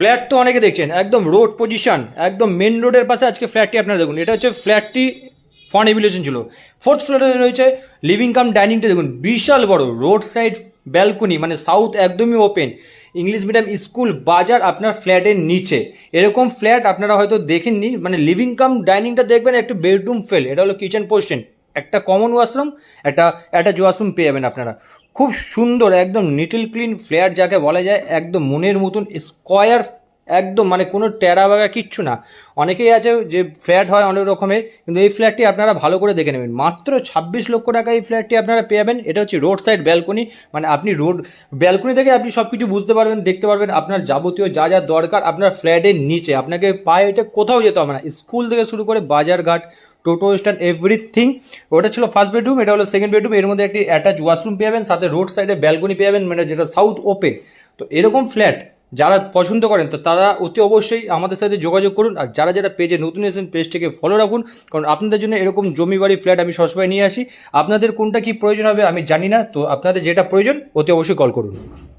Flat তো অনেকে দেখছেন, একদম রোড পজিশন একদম মেন রোডের পাশে আজকে ফ্ল্যাটটি আপনারা দেখুন। এটা হচ্ছে ফ্ল্যাটটি ফন এভিলেশন ছিল। ফোর্থ ফ্লোরে রয়েছে লিভিং কাম ডাইনিংটা দেখুন, বিশাল বড়। রোড সাইড ব্যালকনি মানে সাউথ একদমই ওপেন ইংলিশ মিডিয়াম স্কুল বাজার আপনার ফ্ল্যাটের নিচে। এরকম ফ্ল্যাট আপনারা হয়তো দেখেননি মানে লিভিং কাম ডাইনিংটা দেখবেন, একটু বেডরুম ফেল এটা হলো কিচেন পোর্শন একটা কমন ওয়াশরুম একটা অ্যাটাচ ওয়াশরুম পেয়ে যাবেন আপনারা। খুব সুন্দর, একদম নিটিল ক্লিন ফ্ল্যাট যাকে বলা যায়, একদম মনের মতন স্কোয়ার একদম মানে কোনো টেরা বাগা কিচ্ছু না। অনেকেই আছে যে ফ্ল্যাট হয় অনেক রকমের, কিন্তু এই ফ্ল্যাটটি আপনারা ভালো করে দেখে নেবেন। মাত্র ছাব্বিশ লক্ষ টাকা এই ফ্ল্যাটটি আপনারা পেয়ে যাবেন এটা হচ্ছে রোড সাইড ব্যালকনি মানে আপনি রোড ব্যালকনি থেকে আপনি সব কিছু বুঝতে পারবেন, দেখতে পারবেন আপনার যাবতীয় যা যা দরকার আপনার ফ্ল্যাটের নিচে। আপনাকে পায়ে এটা কোথাও যেতে হবে না। স্কুল থেকে শুরু করে বাজারঘাট টোটো স্ট্যান্ড এভরিথিং ওটা ছিল ফার্স্ট বেডরুম এটা হলো সেকেন্ড বেডরুম এর মধ্যে একটি অ্যাটাচ ওয়াশরুম পেয়ে যাবেন, সাথে রোড সাইডে ব্যালকনি পেয়ে যাবেন মানে যেটা সাউথ ওপেন তো এরকম ফ্ল্যাট যারা পছন্দ করেন, তো তারা অতি অবশ্যই আমাদের সাথে যোগাযোগ করুন, আর যারা যারা পেজে নতুন এসেছেন পেজটিকে ফলো রাখুন, কারণ আপনাদের জন্য এরকম জমি বাড়ি ফ্ল্যাট আমি সবসময় নিয়ে আসি। আপনাদের কোনটা কি প্রয়োজন হবে আমি জানি না, তো আপনাদের যেটা প্রয়োজন, অতি অবশ্যই কল করুন।